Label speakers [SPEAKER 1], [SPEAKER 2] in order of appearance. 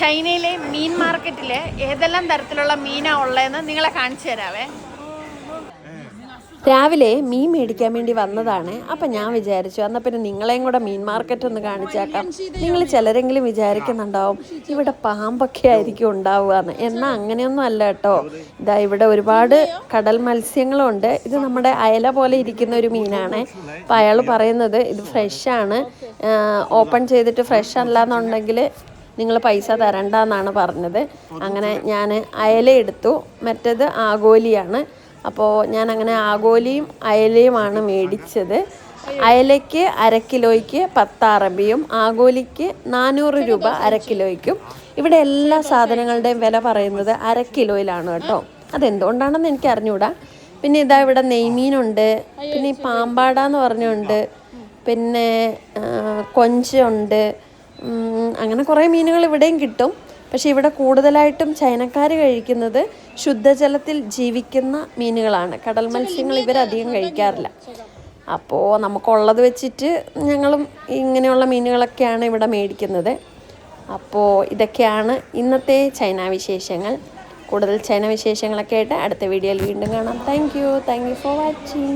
[SPEAKER 1] ചൈനയിലെ മീൻ മാർക്കറ്റിലെ ഏതെല്ലാം തരത്തിലുള്ള മീനാ ഉള്ളതെന്ന് നിങ്ങളെ കാണിച്ചു തരാവേ.
[SPEAKER 2] രാവിലെ മീൻ മേടിക്കാൻ വേണ്ടി വന്നതാണ്. അപ്പം ഞാൻ വിചാരിച്ചു എന്നാൽ പിന്നെ നിങ്ങളെയും കൂടെ മീൻ മാർക്കറ്റ് ഒന്ന് കാണിച്ചേക്കാം. നിങ്ങൾ ചിലരെങ്കിലും വിചാരിക്കുന്നുണ്ടാവും ഇവിടെ പാമ്പൊക്കെ ആയിരിക്കും ഉണ്ടാവുക എന്ന് എന്നാൽ അങ്ങനെയൊന്നും അല്ല കേട്ടോ. ഇതാ ഇവിടെ ഒരുപാട് കടൽ മത്സ്യങ്ങളുണ്ട്. ഇത് നമ്മുടെ അയല പോലെ ഇരിക്കുന്ന ഒരു മീനാണ്. അപ്പം അയാൾ പറയുന്നത് ഇത് ഫ്രഷാണ് ഓപ്പൺ ചെയ്തിട്ട് ഫ്രഷ് അല്ല എന്നുണ്ടെങ്കിൽ നിങ്ങൾ പൈസ തരണ്ട എന്നാണ് പറഞ്ഞത്. അങ്ങനെ ഞാൻ അയല എടുത്തു. മറ്റേത് ആഗോലിയാണ്. അപ്പോൾ ഞാൻ അങ്ങനെ ആഗോലിയും അയലയുമാണ് മേടിച്ചത്. അയലയ്ക്ക് അര കിലോയ്ക്ക് പത്ത് അറബിയും ആഗോലിക്ക് നാനൂറ് രൂപ അര കിലോയ്ക്കും. ഇവിടെ എല്ലാ സാധനങ്ങളുടെയും വില പറയുന്നത് അര കിലോയിലാണ് കേട്ടോ. അതെന്തുകൊണ്ടാണെന്ന് എനിക്ക് അറിഞ്ഞുകൂടാ പിന്നെ ഇതാ ഇവിടെ നെയ്മീനുണ്ട്. പിന്നെ ഈ പാമ്പാട എന്ന് പറഞ്ഞുണ്ട് പിന്നെ കൊഞ്ചുണ്ട്. അങ്ങനെ കുറേ മീനുകൾ ഇവിടെയും കിട്ടും. പക്ഷേ ഇവിടെ കൂടുതലായിട്ടും ചൈനക്കാർ കഴിക്കുന്നത് ശുദ്ധജലത്തിൽ ജീവിക്കുന്ന മീനുകളാണ്. കടൽ മത്സ്യങ്ങൾ ഇവരധികം കഴിക്കാറില്ല. അപ്പോൾ നമുക്കുള്ളത് വെച്ചിട്ട് ഞങ്ങളും ഇങ്ങനെയുള്ള മീനുകളൊക്കെയാണ് ഇവിടെ മേടിക്കുന്നത്. അപ്പോൾ ഇതൊക്കെയാണ് ഇന്നത്തെ ചൈന വിശേഷങ്ങൾ. കൂടുതൽ ചൈന വിശേഷങ്ങളൊക്കെ ആയിട്ട് അടുത്ത വീഡിയോയിൽ വീണ്ടും കാണാം. Thank you thank you for watching